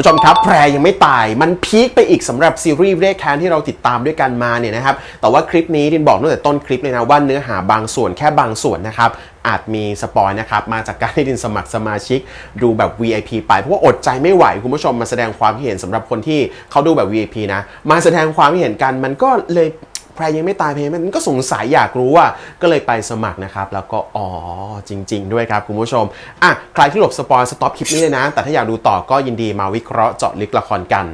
ผู้ชมครับแพรยังไม่ตายมันพีคไปอีกสำหรับซีรีส์เรียกแค้นที่เราติดตามด้วยกันมาเนี่ยนะครับแต่ว่าคลิปนี้ดินบอกตั้งแต่ต้นคลิปเลยนะว่าเนื้อหาบางส่วนแค่บางส่วนนะครับอาจมีสปอยนะครับมาจากการที่ดินสมัครสมาชิก ดูแบบ VIP ไปเพราะว่าอดใจไม่ไหวคุณผู้ชมมาแสดงความคิดเห็นสำหรับคนที่เขาดูแบบ VIP นะมาแสดงความคิดเห็นกันมันก็เลย รยังไม่ตายเพลงมันก็สงสัยอยากรู้ว่าก็เลยไปสมัครนะครับ แล้วก็อ๋อจริง ๆ ด้วยครับคุณผู้ชมอะใครที่หลบสปอยสต็อปคลิปนี้เลยนะ แต่ถ้าอยากดูต่อก็ยินดีมาวิเคราะห์เจาะลึกละครกัน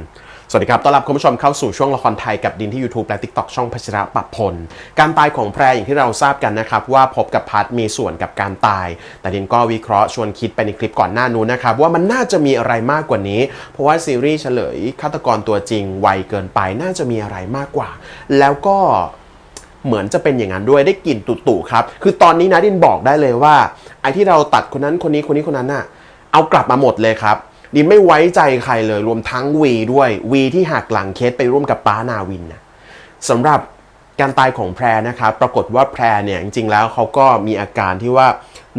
สวัสดีครับ ต้อนรับคุณผู้ชมเข้าสู่ช่วงละครไทยกับดินที่ YouTube และ TikTok ช่องพัชระปับพล การตายของแพรอย่างที่เราทราบกันนะครับ ว่าพบกับพัดมีส่วนกับการตาย แต่ดินก็วิเคราะห์ชวนคิดไปในคลิปก่อนหน้านู้นนะครับ ว่ามันน่าจะมีอะไรมากกว่านี้ เพราะว่าซีรีส์เฉลยฆาตกรตัวจริงไวเกินไปน่าจะมีอะไรมากกว่า แล้วก็เหมือนจะเป็นอย่างนั้นด้วยได้กลิ่นตุ่ๆครับคือตอนนี้นะดินบอกได้เลยว่าไอ้ที่เราตัดคนนั้นคนนี้คนนี้คนนั้นน่ะเอากลับมาหมดเลยครับ ดิไม่ไว้ใจใครเลยรวมทั้งวีด้วยวีที่หักหลังเคสไปร่วมกับป้านาวินนะสำหรับการตายของแพรนะครับ ปรากฏว่าแพรเนี่ยจริงๆแล้วเขาก็มีอาการที่ว่า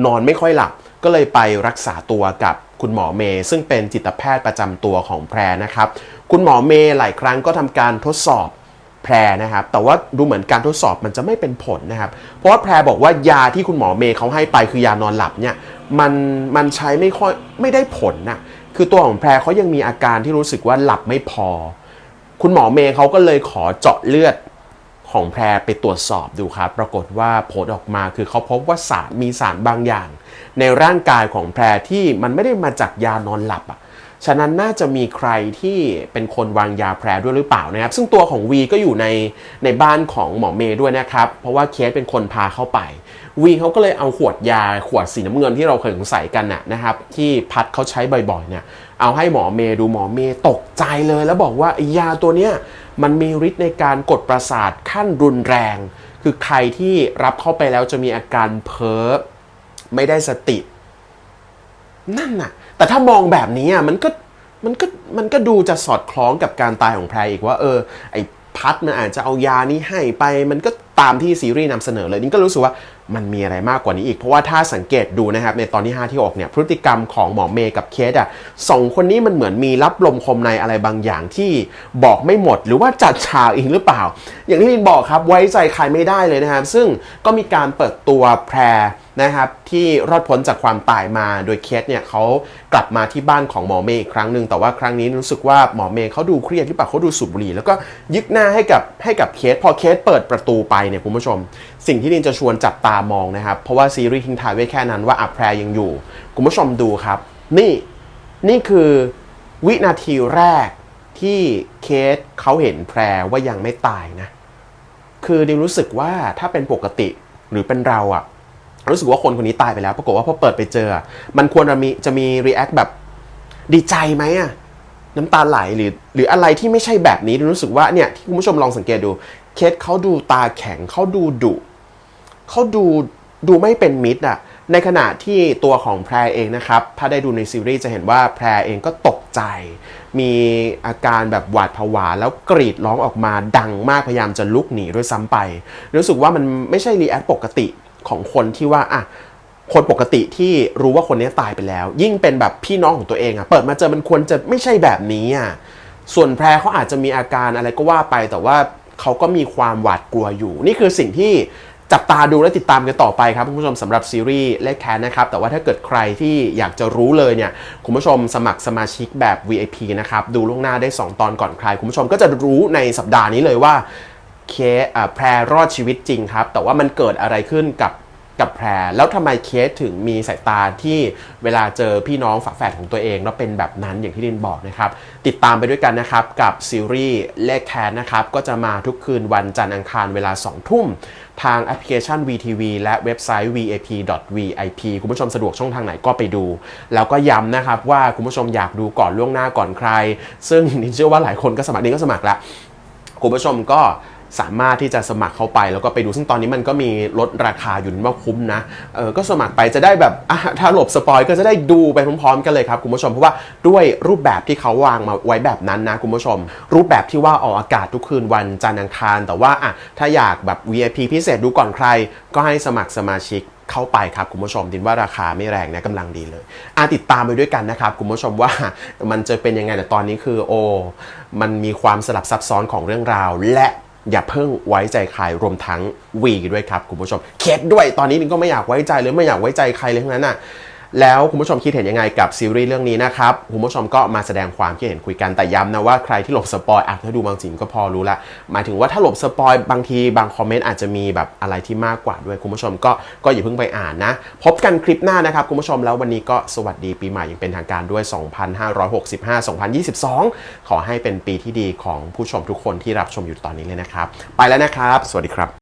นอนไม่ค่อยหลับ ก็เลยไปรักษาตัวกับคุณหมอเมย์ซึ่งเป็นจิตแพทย์ประจำตัวของแพรนะครับ คุณหมอเมย์หลายครั้งก็ทำการทดสอบแพรนะครับ แต่ว่าดูเหมือนการทดสอบมันจะไม่เป็นผลนะครับ เพราะว่าแพรบอกว่ายาที่คุณหมอเมย์เขาให้ไปคือยานอนหลับเนี่ยมันมันใช้ไม่ค่อยไม่ได้ผลนะ คือตัวของแพรเขายังมีอาการที่รู้สึกว่าหลับไม่พอ คุณหมอเมย์เขาก็เลยขอเจาะเลือดของแพรไปตรวจสอบดูครับ ปรากฏว่าผลออกมาคือเขาพบว่าสารมีสารบางอย่าง ในร่างกายของแพรที่มันไม่ได้มาจากยานอนหลับอะ ฉะนั้นน่าจะมีใครที่เป็นคนวางยาแพรด้วยหรือเปล่านะครับ ซึ่งตัวของวีก็อยู่ในในบ้านของหมอเมย์ด้วยนะครับ เพราะว่าเคสเป็นคนพาเข้าไป วีเขาก็เลยเอาขวดยาขวดสีน้ำเงินที่เราเคยสงสัยกันน่ะนะครับ ที่พัดเขาใช้บ่อยๆเนี่ยเอาให้หมอเมย์ดูหมอเมย์ตกใจเลยแล้วบอกว่ายาตัวเนี้ยมันมีฤทธิ์ในการกดประสาทขั้นรุนแรง คือใครที่รับเข้าไปแล้วจะมีอาการเพ้อไม่ได้สติ นั่นน่ะ แต่ถ้ามองแบบนี้อะมันก็มันก็มันก็ดูจะสอดคล้องกับการตายของแพรอีกว่า เออ ไอพัดมันอาจจะเอายานี้ให้ไป มันก็ตามที่ซีรีส์นำเสนอเลยนี่ก็รู้สึกว่า มันมีอะไรมากกว่านี้อีก เพราะว่าถ้าสังเกตดูนะครับในตอนที่ 5 ที่ออกเนี่ยพฤติกรรมของหมอเมย์กับเคสอะสองคนนี้มันเหมือนมีรับลมคมในอะไรบางอย่างที่บอกไม่หมด หรือว่าจัดฉากเองหรือเปล่า อย่างที่ลินบอกครับไว้ใจใครไม่ได้เลยนะครับ ซึ่งก็มีการเปิดตัวแพรนะครับที่รอดพ้นจากความตายมาโดยเคสเนี่ยเขากลับมาที่บ้านของหมอเมย์อีกครั้งหนึ่งแต่ว่าครั้งนี้รู้สึกว่าหมอเมย์เขาดูเครียดหรือเปล่าเขาดูสูบบุหรี่แล้วก็ยึกหน้าให้กับให้กับเคสพอเคสเปิดประตูไปเนี่ยคุณผู้ชม สิ่งที่ดินจะชวนจับตามองนะครับ เพราะว่าซีรีส์ทิ้งท้ายไว้แค่นั้นว่าอับแพรยังอยู่ คุณผู้ชมดูครับ นี่นี่คือวินาทีแรกที่เคสเขาเห็นแพรว่ายังไม่ตายนะ คือดิวรู้สึกว่าถ้าเป็นปกติหรือเป็นเราอะรู้สึกว่าคนคนนี้ตายไปแล้ว ปรากฏว่าพอเปิดไปเจอ มันควรจะมีจะมีรีแอคแบบดีใจไหมอะน้ำตาไหลหรือหรืออะไรที่ไม่ใช่แบบนี้ดิรู้สึกว่าเนี่ยที่คุณผู้ชมลองสังเกตดู เคสเขาดูตาแข็งเขาดูดุ เขาดูดูไม่เป็นมิตรอะในขณะที่ตัวของแพรเองนะครับ ถ้าได้ดูในซีรีส์จะเห็นว่าแพรเองก็ตกใจ มีอาการแบบหวาดผวา แล้วกรีดร้องออกมาดังมากพยายามจะลุกหนีด้วยซ้ำไป รู้สึกว่ามันไม่ใช่รีแอคปกติของคนที่ว่าอะคนปกติที่รู้ว่าคนนี้ตายไปแล้ว ยิ่งเป็นแบบพี่น้องของตัวเองอะเปิดมาเจอมันควรจะไม่ใช่แบบนี้อะส่วนแพรเขาอาจจะมีอาการอะไรก็ว่าไปแต่ว่าเขาก็มีความหวาดกลัวอยู่ นี่คือสิ่งที่ จับตาดูและติดตามกันต่อไปครับคุณผู้ชมสำหรับซีรีส์เลขแคนนะครับ แต่ว่าถ้าเกิดใครที่อยากจะรู้เลยเนี่ยคุณผู้ชมสมัครสมาชิกแบบ VIP นะครับ ดูล่วงหน้าได้ 2 ตอนก่อนใคร คุณผู้ชมก็จะรู้ในสัปดาห์นี้เลยว่าเคแพรรอดชีวิตจริงครับ แต่ว่ามันเกิดอะไรขึ้นกับ กับแพรแล้วทำไมเคสถึงมีสายตาที่เวลาเจอพี่น้องฝาแฝดของตัวเองแล้วเป็นแบบนั้นอย่างที่ลินบอกนะครับติดตามไปด้วยกันนะครับกับซีรีส์เลขแคนนะครับก็จะมาทุกคืนวันจันทร์อังคารเวลา 2 ทุ่ม ทางแอปพลิเคชัน VTV และเว็บไซต์ vap.vip คุณผู้ชมสะดวกช่องทางไหนก็ไปดู แล้วก็ย้ำนะครับว่าคุณผู้ชมอยากดูก่อนล่วงหน้าก่อนใคร ซึ่งนินเชื่อว่าหลายคนก็สมัครนี่ก็สมัครละคุณผู้ชมก็ สามารถที่จะสมัครเข้าไปแล้วก็ไปดูซึ่งตอนนี้มันก็มีลดราคาอยู่ว่าคุ้มนะเออก็สมัครไปจะได้แบบอะถ้าหลบสปอยก็จะได้ดูไปพร้อมๆ กันเลยครับคุณผู้ชมเพราะว่าด้วยรูปแบบที่เขาวางมาไว้แบบนั้นนะคุณผู้ชม รูปแบบที่ว่าออกอากาศทุกคืนวันจันทร์อังคาร แต่ว่าอะถ้าอยากแบบ VIP พิเศษดูก่อนใคร ก็ให้สมัครสมาชิกเข้าไปครับคุณผู้ชมดินว่าราคาไม่แรงนะกำลังดีเลยอาติดตามไปด้วยกันนะครับคุณผู้ชมว่ามันจะเป็นยังไงแต่ตอนนี้คือโอ้มันมีความสลับซับซ้อนของเรื่องราว และ อย่าเพิ่งไว้ใจใครรวมทั้งวีด้วยครับคุณผู้ชมเคสด้วยตอนนี้ดินก็ไม่อยากไว้ใจเลยไม่อยากไว้ใจใครเลยทั้งนั้นอะ แล้วคุณผู้ชมคิดเห็นยังไงกับซีรีส์เรื่องนี้นะครับ คุณผู้ชมก็มาแสดงความคิดเห็นคุยกันแต่ย้ำนะว่าใครที่หลบสปอยอะถ้าดูบางสิ่งก็พอรู้ละ หมายถึงว่าถ้าหลบสปอยบางทีบางคอมเมนต์อาจจะมีแบบอะไรที่มากกว่าด้วยคุณผู้ชมก็ก็อย่าเพิ่งไปอ่านนะ พบกันคลิปหน้านะครับคุณผู้ชมแล้ววันนี้ก็สวัสดีปีใหม่ย่างเป็นทางการด้วย 2565-2022 ขอให้เป็นปีที่ดีของผู้ชมทุกคนที่รับชมอยู่ตอนนี้เลยนะครับ ไปแล้วนะครับ สวัสดีครับ